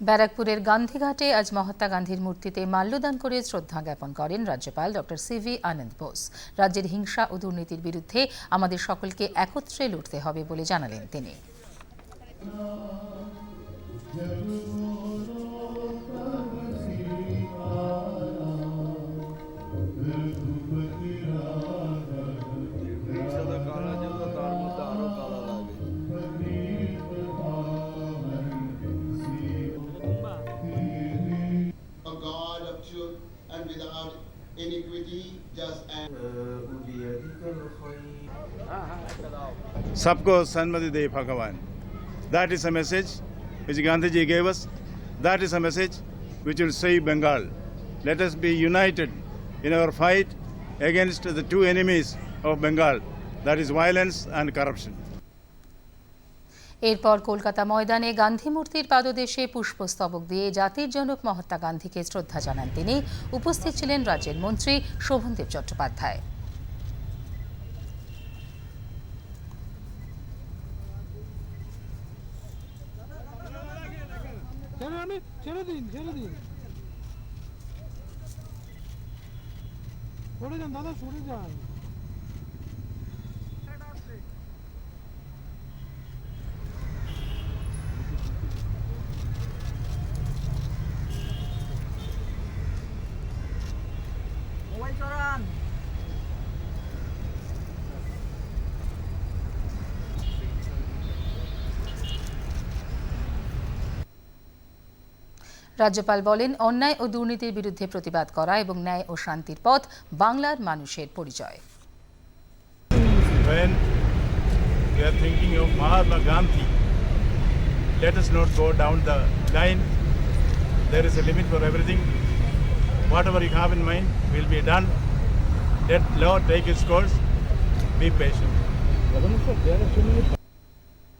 ব্যারাকপুরের গান্ধীঘাটে আজ মহাত্মা গান্ধীর মূর্তিতে মাল্যদান করে শ্রদ্ধা জ্ঞাপন করেন রাজ্যপাল ডক্টর সিভি আনন্দ বোস। রাজ্যের হিংসা ও দুর্নীতির বিরুদ্ধে আমাদের সকলকে একত্রে লড়তে হবে বলে জানালেন তিনি। and without iniquity, just and. Sabko Sanmati Dev Bhagavan. That is a message which Gandhiji gave us. That is a message which will save Bengal. Let us be united in our fight against the two enemies of Bengal that is violence and corruption. এরপর কলকাতা ময়দানে গান্ধী মূর্তির পাদদেশে পুষ্পস্তবক দিয়ে জাতির জনক মহাত্মা গান্ধীকে শ্রদ্ধা জানান তিনি। উপস্থিত ছিলেন রাজ্যের মন্ত্রী শোভনদেব চট্টোপাধ্যায়। দাদা রাজ্যপাল বলেন অন্যায় ও দুর্নীতির বিরুদ্ধে প্রতিবাদ করা এবং ন্যায় ও শান্তির পথ বাংলার মানুষের পরিচয় Let us not go down the line. There is a limit for everything. Whatever you have in mind will be done. Let law take its course. Be patient